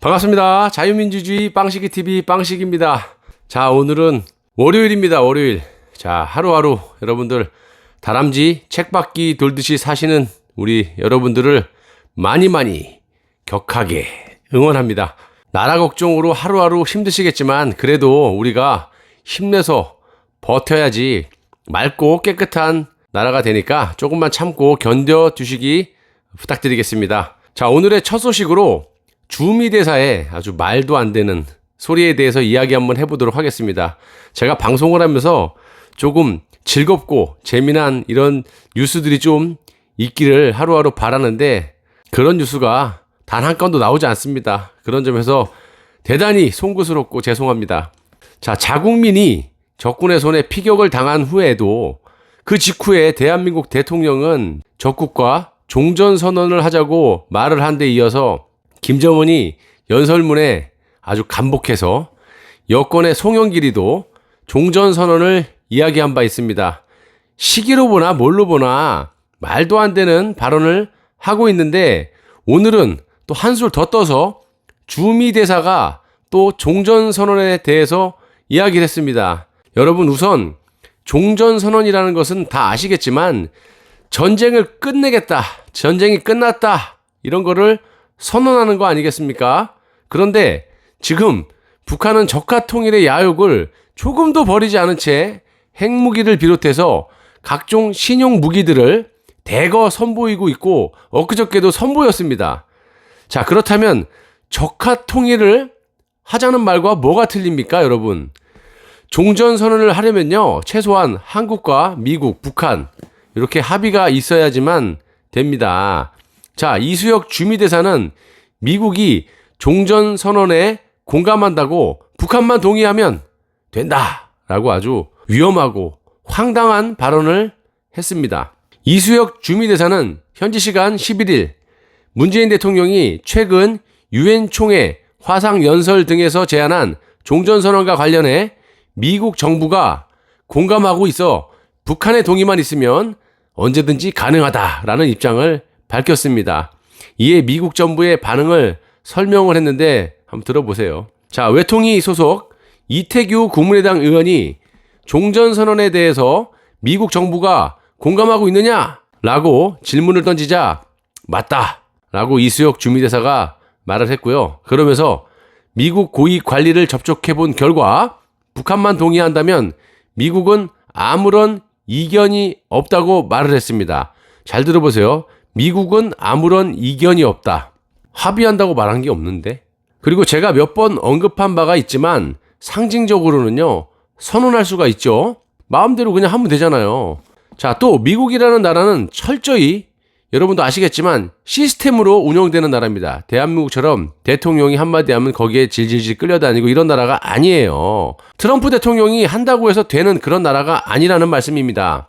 반갑습니다. 자유민주주의 빵식이 TV 빵식입니다. 자, 오늘은 월요일입니다. 월요일. 자, 하루하루 여러분들 다람쥐 책받기 돌듯이 사시는 우리 여러분들을 많이 많이 격하게 응원합니다. 나라 걱정으로 하루하루 힘드시겠지만 그래도 우리가 힘내서 버텨야지 맑고 깨끗한 나라가 되니까 조금만 참고 견뎌 주시기 부탁드리겠습니다. 자, 오늘의 첫 소식으로 주미 대사의 아주 말도 안 되는 소리에 대해서 이야기 한번 해보도록 하겠습니다. 제가 방송을 하면서 조금 즐겁고 재미난 이런 뉴스들이 좀 있기를 하루하루 바라는데 그런 뉴스가 단 한 건도 나오지 않습니다. 그런 점에서 대단히 송구스럽고 죄송합니다. 자, 자국민이 적군의 손에 피격을 당한 후에도 그 직후에 대한민국 대통령은 적국과 종전선언을 하자고 말을 한 데 이어서 김정은이 연설문에 아주 간복해서 여권의 송영길이도 종전선언을 이야기한 바 있습니다. 시기로 보나 뭘로 보나 말도 안 되는 발언을 하고 있는데 오늘은 또 한술 더 떠서 주미 대사가 또 종전선언에 대해서 이야기를 했습니다. 여러분 우선 종전선언이라는 것은 다 아시겠지만 전쟁을 끝내겠다. 전쟁이 끝났다. 이런 거를 선언하는 거 아니겠습니까? 그런데 지금 북한은 적화 통일의 야욕을 조금도 버리지 않은 채 핵무기를 비롯해서 각종 신용 무기들을 대거 선보이고 있고 엊그저께도 선보였습니다. 자, 그렇다면 적화 통일을 하자는 말과 뭐가 틀립니까, 여러분? 종전 선언을 하려면요, 최소한 한국과 미국, 북한 이렇게 합의가 있어야지만 됩니다. 자, 이수혁 주미대사는 미국이 종전 선언에 공감한다고 북한만 동의하면 된다. 라고 아주 위험하고 황당한 발언을 했습니다. 이수혁 주미대사는 현지 시간 11일 문재인 대통령이 최근 유엔 총회 화상 연설 등에서 제안한 종전 선언과 관련해 미국 정부가 공감하고 있어 북한의 동의만 있으면 언제든지 가능하다라는 입장을 밝혔습니다. 이에 미국 정부의 반응을 설명을 했는데 한번 들어보세요. 자, 외통위 소속 이태규 국민의당 의원이 종전선언에 대해서 미국 정부가 공감하고 있느냐? 라고 질문을 던지자 맞다. 라고 이수혁 주미대사가 말을 했고요. 그러면서 미국 고위 관리를 접촉해 본 결과 북한만 동의한다면 미국은 아무런 이견이 없다고 말을 했습니다. 잘 들어보세요. 미국은 아무런 이견이 없다. 합의한다고 말한 게 없는데. 그리고 제가 몇 번 언급한 바가 있지만 상징적으로는요, 선언할 수가 있죠. 마음대로 그냥 하면 되잖아요. 자, 또 미국이라는 나라는 철저히 여러분도 아시겠지만 시스템으로 운영되는 나라입니다. 대한민국처럼 대통령이 한마디 하면 거기에 질질질 끌려다니고 이런 나라가 아니에요. 트럼프 대통령이 한다고 해서 되는 그런 나라가 아니라는 말씀입니다.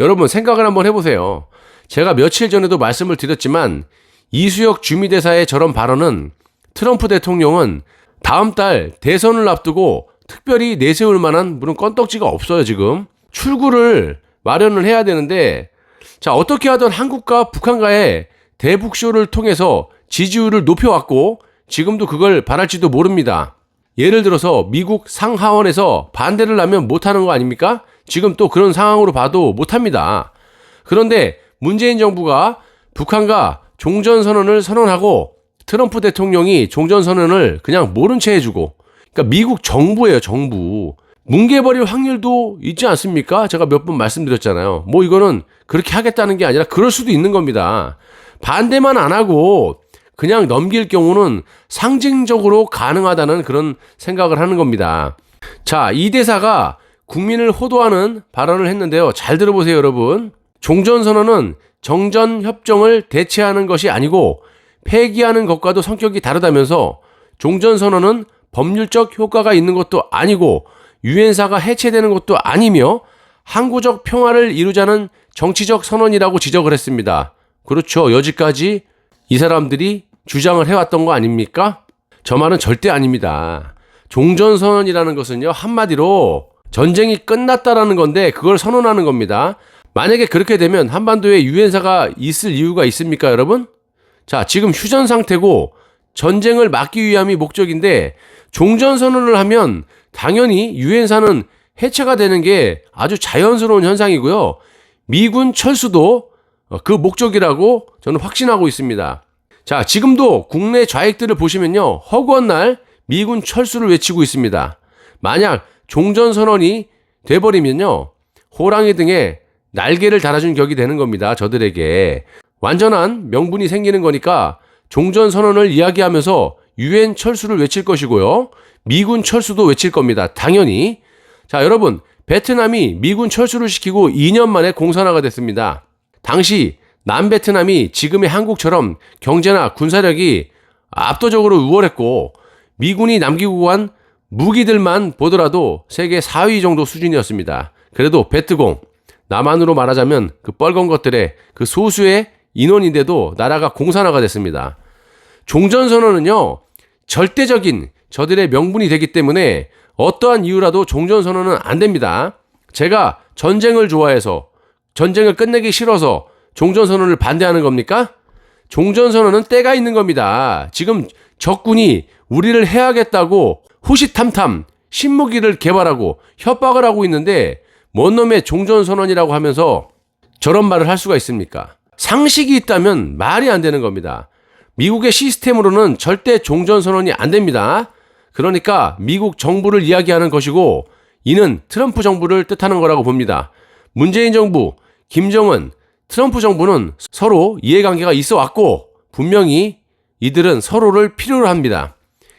여러분 생각을 한번 해보세요. 제가 며칠 전에도 말씀을 드렸지만 이수혁 주미대사의 저런 발언은 트럼프 대통령은 다음 달 대선을 앞두고 특별히 내세울 만한 무슨 건덕지가 없어요, 지금. 출구를 마련을 해야 되는데 자, 어떻게 하던 한국과 북한과의 대북쇼를 통해서 지지율을 높여왔고 지금도 그걸 바랄지도 모릅니다. 예를 들어서 미국 상하원에서 반대를 하면 못하는 거 아닙니까? 지금 또 그런 상황으로 봐도 못합니다. 그런데 문재인 정부가 북한과 종전선언을 선언하고 트럼프 대통령이 종전선언을 그냥 모른 채 해주고 그러니까 미국 정부예요, 정부. 뭉개버릴 확률도 있지 않습니까? 제가 몇 번 말씀드렸잖아요. 뭐 이거는 그렇게 하겠다는 게 아니라 그럴 수도 있는 겁니다. 반대만 안 하고 그냥 넘길 경우는 상징적으로 가능하다는 그런 생각을 하는 겁니다. 자, 이 대사가 국민을 호도하는 발언을 했는데요. 잘 들어보세요, 여러분. 종전선언은 정전협정을 대체하는 것이 아니고 폐기하는 것과도 성격이 다르다면서 종전선언은 법률적 효과가 있는 것도 아니고 유엔사가 해체되는 것도 아니며 항구적 평화를 이루자는 정치적 선언이라고 지적을 했습니다. 그렇죠. 여지까지 이 사람들이 주장을 해왔던 거 아닙니까? 저 말은 절대 아닙니다. 종전선언이라는 것은요, 한마디로 전쟁이 끝났다라는 건데 그걸 선언하는 겁니다. 만약에 그렇게 되면 한반도에 유엔사가 있을 이유가 있습니까, 여러분? 자, 지금 휴전 상태고 전쟁을 막기 위함이 목적인데 종전 선언을 하면 당연히 유엔사는 해체가 되는 게 아주 자연스러운 현상이고요. 미군 철수도 어, 그 목적이라고 저는 확신하고 있습니다. 자, 지금도 국내 좌익들을 보시면요. 허구한 날 미군 철수를 외치고 있습니다. 만약 종전선언이 돼버리면요. 호랑이 등에 날개를 달아준 격이 되는 겁니다. 저들에게. 완전한 명분이 생기는 거니까 종전 선언을 이야기하면서 유엔 철수를 외칠 것이고요. 미군 철수도 외칠 겁니다. 당연히. 자, 여러분. 베트남이 미군 철수를 시키고 2년 만에 공산화가 됐습니다. 당시 남베트남이 지금의 한국처럼 경제나 군사력이 압도적으로 우월했고 미군이 남기고 간 무기들만 보더라도 세계 4위 정도 수준이었습니다. 그래도 베트공 남한으로 말하자면 그 뻘건 것들의 그 소수의 인원인데도 나라가 공산화가 됐습니다. 종전선언은요 절대적인 저들의 명분이 되기 때문에 어떠한 이유라도 종전선언은 안 됩니다. 제가 전쟁을 좋아해서 전쟁을 끝내기 싫어서 종전선언을 반대하는 겁니까? 종전선언은 때가 있는 겁니다. 지금 적군이 우리를 해야겠다고 호시탐탐 신무기를 개발하고 협박을 하고 있는데 뭔 놈의 종전 선언이라고 하면서 저런 말을 할 수가 있습니까? 상식이 있다면 말이 안 되는 겁니다. 미국의 시스템으로는 절대 종전 선언이 안 됩니다. 그러니까 미국 정부를 이야기하는 것이고 이는 트럼프 정부를 뜻하는 거라고 봅니다. 문재인 정부, 김정은, 트럼프 정부는 서로 이해관계가 있어 왔고 분명히 이들은 서로를 필요로 합니다.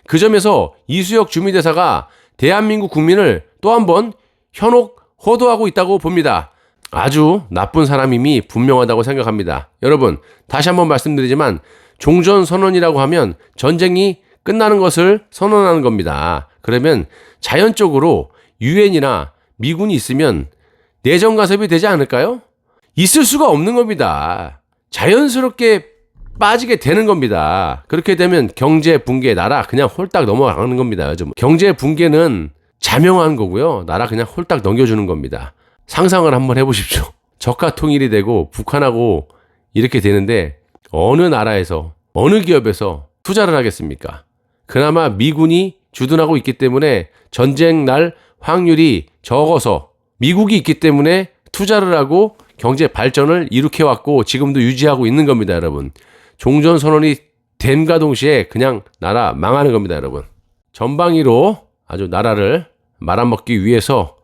그 점에서 이수혁 주미대사가 대한민국 국민을 또 한 번 현혹 호도하고 있다고 봅니다. 아주 나쁜 사람임이 분명하다고 생각합니다. 여러분, 다시 한번 말씀드리지만 종전 선언이라고 하면 전쟁이 끝나는 것을 선언하는 겁니다. 그러면 자연적으로 유엔이나 미군이 있으면 내정 가섭이 되지 않을까요? 있을 수가 없는 겁니다. 자연스럽게 빠지게 되는 겁니다. 그렇게 되면 경제 붕괴, 나라 그냥 홀딱 넘어가는 겁니다. 요즘 경제 붕괴는 자명한 거고요. 나라 그냥 홀딱 넘겨주는 겁니다. 상상을 한번 해보십시오. 저가 통일이 되고 북한하고 이렇게 되는데 어느 나라에서 어느 기업에서 투자를 하겠습니까? 그나마 미군이 주둔하고 있기 때문에 전쟁 날 확률이 적어서 미국이 있기 때문에 투자를 하고 경제 발전을 일으켜 왔고 지금도 유지하고 있는 겁니다, 여러분. 종전 선언이 됨과 동시에 그냥 나라 망하는 겁니다, 여러분. 전방위로 아주 나라를 말아먹기 위해서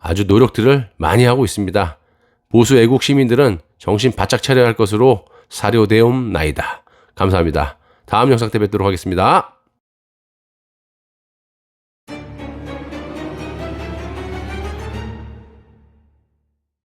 아주 노력들을 많이 하고 있습니다. 보수 애국 시민들은 정신 바짝 차려야 할 것으로 사료되옵 나이다. 감사합니다. 다음 영상 때 뵙도록 하겠습니다.